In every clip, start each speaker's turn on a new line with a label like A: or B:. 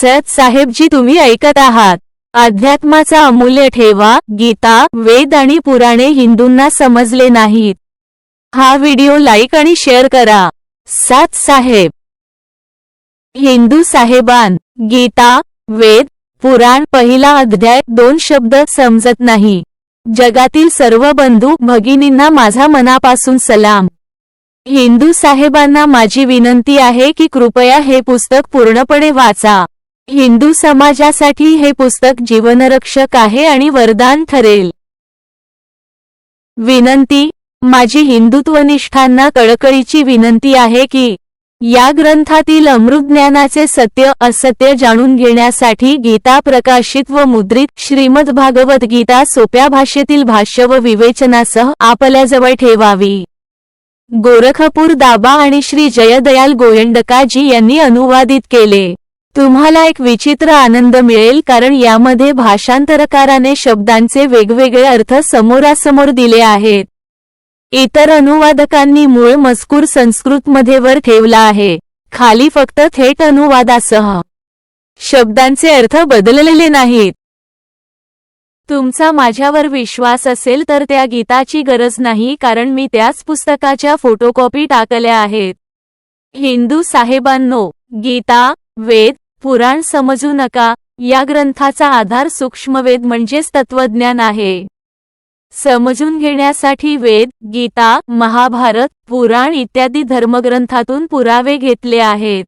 A: सत साहेबजी तुम्ही ऐकत आहात. अध्यात्माचा अमूल्य ठेवा गीता वेद आणि पुराणे हिंदूंना समजले नाहीत. हा व्हिडिओ लाईक आणि शेअर करा. सात साहेब. हिंदू साहेबान गीता वेद पुराण पहिला अध्याय दोन शब्द समजत नाही. जगातील सर्व बंधू भगिनींना माझा मनापासून सलाम. हिंदू साहेबांना माझी विनंती आहे की कृपया हे पुस्तक पूर्णपणे वाचा. हिंदू समाजासाठी हे पुस्तक जीवनरक्षक आहे आणि वरदान ठरेल. विनंती माझी हिंदुत्वनिष्ठांना कळकळीची विनंती आहे की या ग्रंथातील अमृतज्ञानाचे सत्य असत्य जाणून घेण्यासाठी गीता प्रकाशित व मुद्रित श्रीमद भागवत गीता सोप्या भाषेतील भाष्य व विवेचनासह आपल्याजवळ ठेवावी. गोरखपूर दाबा आणि श्री जयदयाल गोयंडकाजी यांनी अनुवादित केले. तुम्हाला एक विचित्र आनंद मिळेल कारण यामध्ये भाषांतरकाराने शब्दांचे वेगवेगळे अर्थ समोरासमोर दिले आहेत. इतर अनुवादकांनी मूळ मजकूर संस्कृतमध्ये वर ठेवला आहे. खाली फक्त थेट अनुवादासह. शब्दांचे अर्थ बदललेले नाहीत. तुमचा माझ्यावर विश्वास असेल तर त्या गीताची गरज नाही कारण मी त्याच पुस्तकाच्या फोटोकॉपी टाकल्या आहेत. हिंदू साहेबांनो गीता वेद पुराण समजू नका. या ग्रंथाचा आधार सूक्ष्मवेद म्हणजेच तत्वज्ञान आहे. समजून घेण्यासाठी वेद गीता महाभारत पुराण इत्यादी धर्मग्रंथातून पुरावे घेतले आहेत.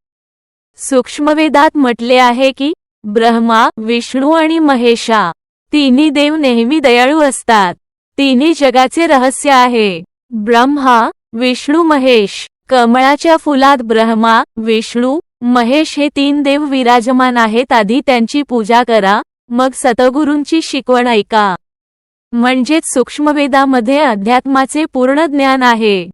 A: सूक्ष्मवेदात म्हटले आहे की ब्रह्मा विष्णू आणि महेशा तिन्ही देव नेहमी दयाळू असतात. तिन्ही जगाचे रहस्य आहे. ब्रह्मा विष्णू महेश कमळाच्या फुलात ब्रह्मा विष्णू महेश हे तीन देव विराजमान आहेत आधी त्यांची पूजा करा मग सतगुरूंची शिकवण ऐका. म्हणजेच सूक्ष्मवेदामध्ये अध्यात्माचे पूर्ण ज्ञान आहे.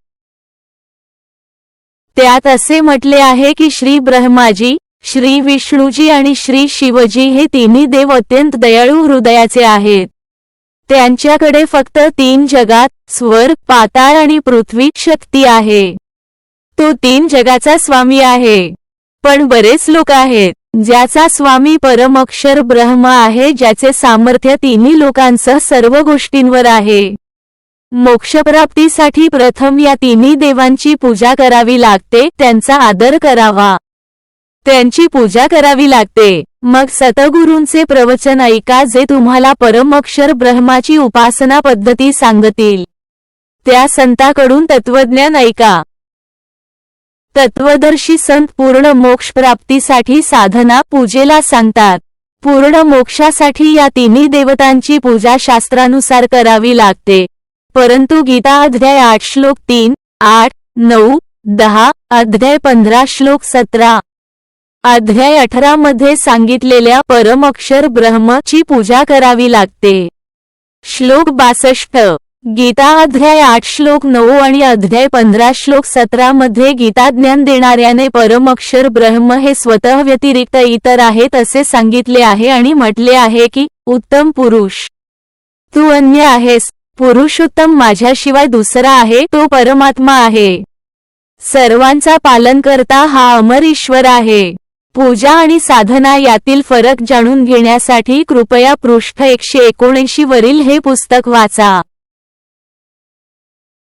A: त्यात असे म्हटले आहे की श्री ब्रह्माजी श्री विष्णूजी आणि श्री शिवजी हे तिन्ही देव अत्यंत दयाळू हृदयाचे आहेत. त्यांच्याकडे फक्त तीन जगात स्वर पाताळ आणि पृथ्वी शक्ती आहे. तो तीन जगाचा स्वामी आहे. पण बरेच लोक आहेत ज्याचा स्वामी परमक्षर ब्रह्म आहे ज्याचे सामर्थ्य तिन्ही लोकांसह सर्व गोष्टींवर आहे. मोक्षप्राप्तीसाठी प्रथम या तिन्ही देवांची पूजा करावी लागते त्यांचा आदर करावा. त्यांची पूजा करावी लागते. मग सतगुरूंचे प्रवचन ऐका जे तुम्हाला परमक्षर ब्रह्माची उपासना पद्धती सांगतील. त्या संताकडून तत्वज्ञान ऐका. तत्वदर्शी संत पूर्ण मोक्ष प्राप्तीसाठी साधना पूजेला सांगतात. पूर्ण मोक्षासाठी या तिन्ही देवतांची पूजा शास्त्रानुसार करावी लागते. परंतु गीता अध्याय आठ श्लोक तीन आठ नऊ दहा अध्याय पंधरा श्लोक सतरा. अध्याय अठरा मध्ये सांगितलेल्या परमक्षर ब्रह्मची पूजा करावी लागते. श्लोक बासष्ट. गीता अध्याय आठ श्लोक नऊ आणि अध्याय पंधरा श्लोक सतरा मध्ये गीता ज्ञान देणाऱ्याने परमक्षर ब्रह्म हे स्वतः व्यतिरिक्त इतर आहेत असे सांगितले आहे आणि म्हटले आहे की उत्तम पुरुष. तू अन्य आहेस. पुरुषोत्तम माझ्याशिवाय दुसरा आहे तो परमात्मा आहे. सर्वांचा पालन करता हा अमर ईश्वर आहे. पूजा आणि साधना यातील फरक जाणून घेण्यासाठी कृपया पृष्ठ एकशे एकोणऐंशी वरील हे पुस्तक वाचा.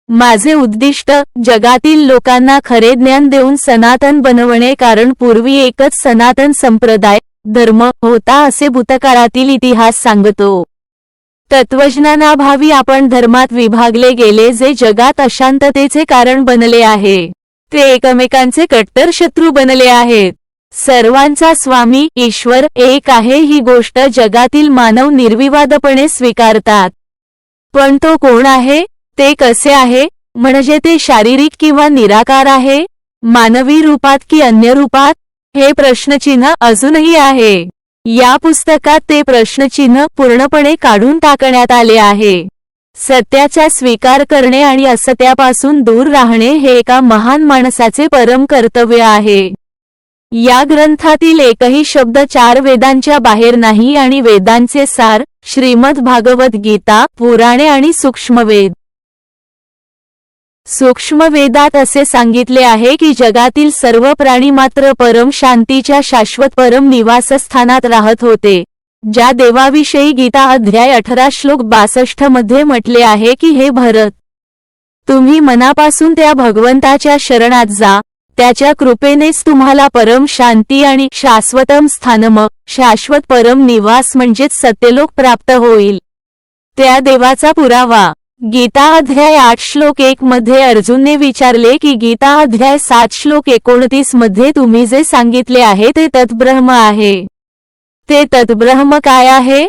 A: माझे उद्दिष्ट जगातील लोकांना खरे ज्ञान देऊन सनातन बनवणे कारण पूर्वी एकच सनातन संप्रदाय धर्म होता असे भूतकाळातील इतिहास सांगतो. तत्वज्ञानाभावी आपण धर्मात विभागले गेले जे जगात अशांततेचे कारण बनले आहे. ते एकमेकांचे कट्टर शत्रू बनले आहेत. सर्वांचा स्वामी ईश्वर एक आहे ही गोष्ट जगातील मानव निर्विवादपणे स्वीकारतात. पण तो कोण आहे? ते कसे आहे? म्हणजे ते शारीरिक किंवा निराकार आहे? मानवी रूपात की अन्य रूपात? हे प्रश्नचिन्ह अजूनही आहे. या पुस्तकात ते प्रश्नचिन्ह पूर्णपणे काढून टाकण्यात आले आहे. सत्याचा स्वीकार करणे आणि असत्यापासून दूर राहणे हे एका महान माणसाचे परम कर्तव्य आहे. या ग्रंथातील एकही शब्द चार वेदांच्या बाहेर नाही आणि वेदांचे सार श्रीमद भागवत गीता पुराणे आणि सूक्ष्मवेद. सूक्ष्म वेदात असे सांगितले आहे की जगातील सर्व प्राणी मात्र परम शांतीच्या शाश्वत परम निवासस्थानात राहत होते ज्या देवाविषयी गीता अध्याय अठरा श्लोक बासष्टमध्ये म्हटले आहे की हे भरत तुम्ही मनापासून त्या भगवंताच्या शरणात जा त्याच्या कृपेनेच तुम्हाला परम शांती आणि शाश्वतम स्थानम शाश्वत परम निवास म्हणजेच सत्यलोक प्राप्त होईल. त्या देवाचा पुरावा गीता अध्याय आठ श्लोक एक मध्ये अर्जुनने विचारले की गीता अध्याय सात श्लोक एकोणतीसमध्ये तुम्ही जे सांगितले आहे ते तत्ब्रह्म आहे. ते तत्ब्रह्म काय आहे?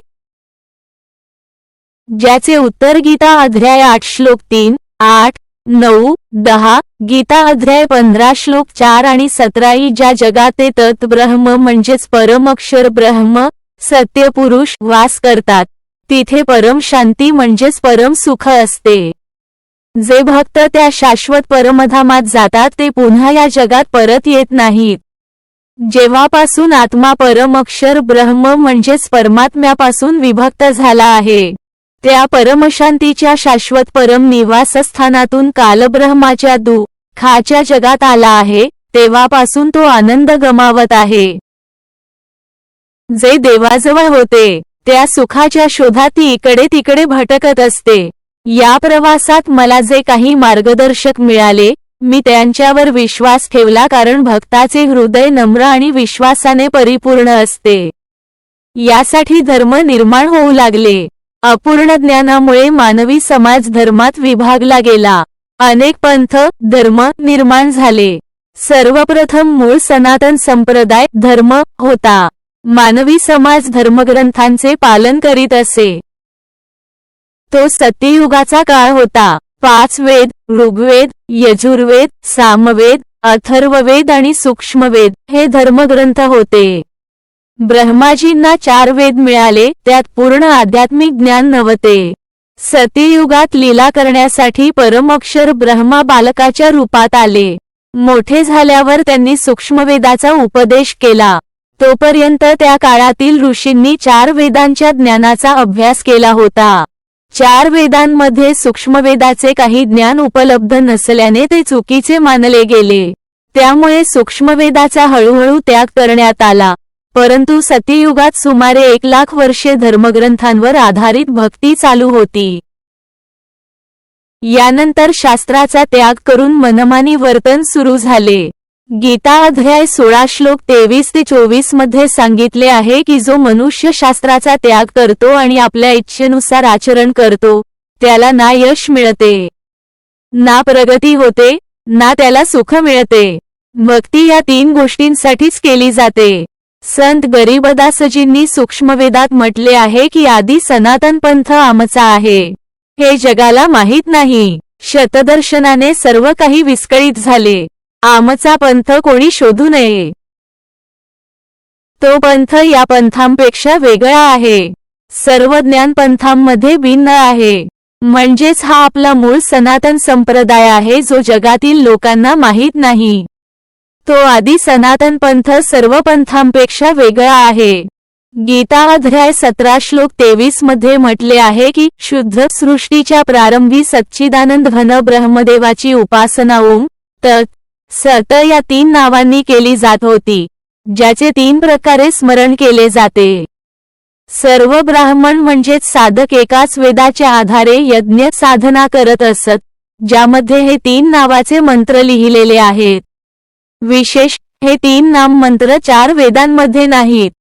A: ज्याचे उत्तर गीता अध्याय आठ श्लोक तीन आठ नऊ दहा गीता अध्याय पंधरा श्लोक चार आणि सतराई ज्या जगात ते तत्ब्रह्म म्हणजेच परमक्षर ब्रह्म सत्यपुरुष वास करतात. तिथे परम शांती म्हणजेच परम सुख असते. जे भक्त त्या शाश्वत परमधामात जातात ते पुन्हा या जगात परत येत नाहीत. जेव्हापासून आत्मा परम अक्षर ब्रह्म म्हणजेच परमात्म्यापासून विभक्त झाला आहे त्या परमशांतीच्या शाश्वत परम निवासस्थानातून कालब्रह्माच्या दु खाच्या जगात आला आहे तेव्हापासून तो आनंद गमावत आहे. जे देवाजवळ होते त्या सुखाच्या शोधात इकडे तिकडे भटकत असते. या प्रवासात मला जे काही मार्गदर्शक मिळाले मी त्यांच्यावर विश्वास ठेवला कारण भक्ताचे हृदय नम्र आणि विश्वासाने परिपूर्ण असते. यासाठी धर्म निर्माण होऊ लागले. अपूर्ण ज्ञानामुळे मानवी समाज धर्मात विभागला गेला. अनेक पंथ धर्म निर्माण झाले. सर्वप्रथम मूळ सनातन संप्रदाय धर्म होता. मानवी समाज धर्मग्रंथांचे पालन करीत असे. तो सत्ययुगाचा काळ होता. पाच वेद ऋग्वेद यजुर्वेद सामवेद अथर्ववेद आणि सूक्ष्मवेद हे धर्मग्रंथ होते. ब्रह्माजींना चार वेद मिळाले त्यात पूर्ण आध्यात्मिक ज्ञान नव्हते. सत्ययुगात लीला करण्यासाठी परमक्षर ब्रह्मा बालकाच्या रूपात आले. मोठे झाल्यावर त्यांनी सूक्ष्मवेदाचा उपदेश केला. तोपर्यंत त्या काळातील ऋषींनी चार वेदांच्या ज्ञानाचा अभ्यास केला होता. चार वेदांमध्ये सूक्ष्मवेदाचे काही ज्ञान उपलब्ध नसल्याने ते चुकीचे मानले गेले. त्यामुळे सूक्ष्मवेदाचा हळूहळू त्याग करण्यात आला. परंतु सत्ययुगात सुमारे एक लाख वर्षे धर्मग्रंथांवर आधारित भक्ती चालू होती. यानंतर शास्त्राचा त्याग करून मनमानी वर्तन सुरू झाले. गीता अध्याय सोळा श्लोक तेवीस ते चोवीसमध्ये सांगितले आहे की जो मनुष्य शास्त्राचा त्याग करतो आणि आपल्या इच्छेनुसार आचरण करतो त्याला ना यश मिळते ना प्रगती होते ना त्याला सुख मिळते. भक्ती या तीन गोष्टींसाठीच केली जाते. संत गरीबदासजींनी सूक्ष्मवेदात म्हटले आहे की आधी सनातन पंथ आमचा आहे. हे जगाला माहीत नाही. शतदर्शनाने सर्व काही विस्कळीत झाले. आमचा पंथ कोणी शोधू नये. तो पंथ या पंथांपेक्षा वेगळा आहे. सर्व ज्ञान पंथांमध्ये भिन्न आहे. म्हणजेच हा आपला मूळ सनातन संप्रदाय आहे जो जगातील लोकांना माहीत नाही. तो आधी सनातन पंथ सर्व पंथांपेक्षा वेगळा आहे. गीता अध्याय सतरा श्लोक तेवीसमध्ये म्हटले आहे की शुद्ध सृष्टीच्या प्रारंभी सच्चिदानंद घन ब्रह्मदेवाची उपासना ओम तत् सत या तीन नावांनी केली जात होती ज्याचे तीन प्रकारे स्मरण केले जाते. सर्व ब्राह्मण म्हणजेच साधक एकाच वेदाच्या आधारे यज्ञ साधना करत असत ज्यामध्ये हे तीन नावाचे मंत्र लिहिलेले आहेत. विशेष हे तीन नाम मंत्र चार वेदांमध्ये नाहीत.